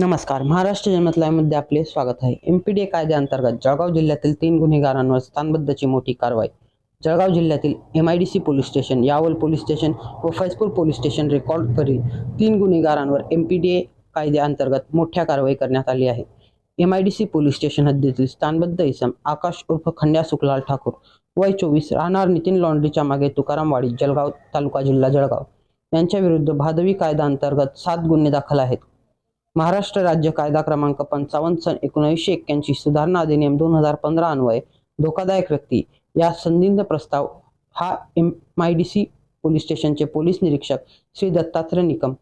नमस्कार. महाराष्ट्र जन्मतलामध्ये आपले स्वागत आहे. एम पी डी ए कायद्याअंतर्गत जळगाव जिल्ह्यातील तीन गुन्हेगारांवर स्थानबद्धची मोठी कारवाई. जळगाव जिल्ह्यातील M I D C police station Yawal police station व फैजपूर पोलीस स्टेशन रेकॉर्डवरील तीन गुन्हेगारांवर एम पी डी ए कायद्याअंतर्गत मोठ्या कारवाई करण्यात आली आहे. M I D C police station हद्दीतील स्थानबद्ध इसम आकाश उर्फ खंड्या सुखलाल ठाकूर वय चोवीस राहणार नितीन लॉन्ड्रीच्या मागे तुकारामवाडी जळगाव तालुका जिल्हा जळगाव. यांच्या विरुद्ध भादवी कायद्याअंतर्गत सात गुन्हे दाखल आहेत. महाराष्ट्र राज्य कायदा क्रमांक पंचावन्न सन एकोणीसशे एक्क्याऐंशी सुधारणा अधिनियम दोन हजार पंधरा अन्वये धोकादायक व्यक्ती या संदिग्ध प्रस्ताव हा M I D C police स्टेशनचे पोलीस निरीक्षक श्री दत्तात्रय निकम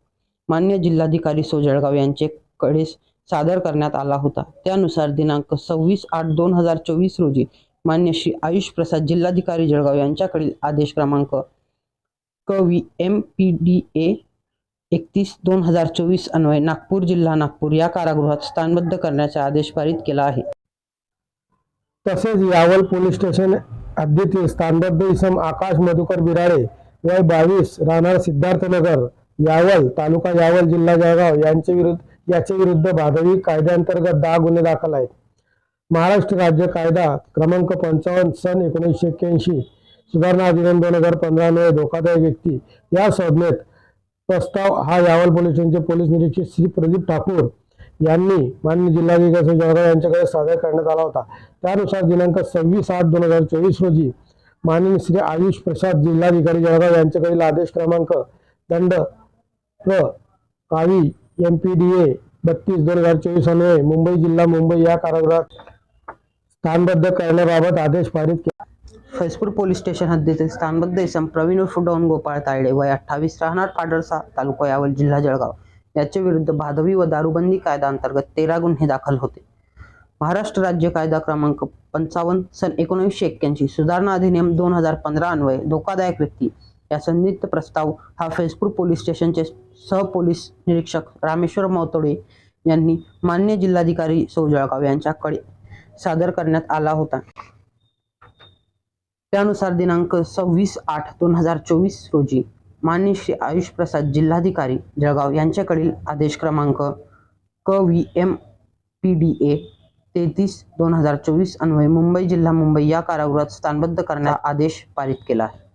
मान्य जिल्हाधिकारी सो जळगाव यांचेकडे सादर करण्यात आला होता. त्यानुसार दिनांक सव्वीस आठ दोन हजार चोवीस रोजी मान्य श्री आयुष प्रसाद जिल्हाधिकारी जळगाव यांच्याकडील आदेश क्रमांक क V M P D A एकतीस दोन हजार चोवीस अन्वये नागपूर जिल्हा नागपूर या कारागृहात स्थानबद्ध करण्याचा आदेश पारित केला आहे. तसेच यावल पोलीस स्टेशन हद्दीतील स्थानबद्ध इसम आकाश मधुकर बिराळे वय बावीस राहणार सिद्धार्थनगर यावल तालुका यावल जिल्हा जळगाव यांचे विरुद्ध याच्या विरुद्ध भादवी कायद्याअंतर्गत दहा गुन्हे दाखल आहेत. महाराष्ट्र राज्य कायदा क्रमांक पंचावन्न सन एकोणीसशे एक्क्याऐंशी सुधारणा अधिनियम दोन हजार पंधरा धोकादायक व्यक्ती या संज्ञेत प्रस्ताव हा यावल पोलीस स्टेशनचे पोलीस निरीक्षक श्री प्रदीप ठाकूर यांनी मान्य जिल्हाधिकारी जळगाव यांच्याकडे सादर करण्यात आला होता. त्यानुसार दिनांक सव्वीस आठ दोन हजार चोवीस रोजी माननीय श्री आयुष प्रसाद जिल्हाधिकारी जळगाव यांच्याकडील आदेश क्रमांक दंड प्र कावी एम पी डी ए बत्तीस दोन हजार चोवीस अन्वये मुंबई जिल्हा मुंबई या कारागृहात स्थानबद्ध करण्याबाबत आदेश पारित केला. फैजपूर पोलीस स्टेशन हद्दीतील स्थानबद्ध इसम प्रवीण उर्फ डॉन गोपाळ तायडे वय अठ्ठावीस राहणार पाडरसा तालुका यावल जिल्हा जळगाव. याच्या विरुद्ध भादवी व दारूबंदी कायदा अंतर्गत तेरा गुन्हे दाखल होते. महाराष्ट्र राज्य कायदा क्रमांक पंचावन्न सन एकोणीसशे एक्क्याऐंशी सुधारणा अधिनियम दोन हजार पंधरा अन्वये धोकादायक व्यक्ती. या संदिग्ध प्रस्ताव हा फैजपूर पोलीस स्टेशनचे सह पोलीस निरीक्षक रामेश्वर मौतोडे यांनी मान्य जिल्हाधिकारी सौ जळगाव यांच्याकडे सादर करण्यात आला होता. त्यानुसार दिनांक सव्वीस आठ दोन हजार चोवीस रोजी मान्य श्री आयुष प्रसाद जिल्हाधिकारी जळगाव यांच्याकडील आदेश क्रमांक क V M P D A तेहतीस दोन हजार चोवीस अन्वये मुंबई जिल्हा मुंबई या कारागृहात स्थानबद्ध करण्याचा आदेश पारित केला आहे.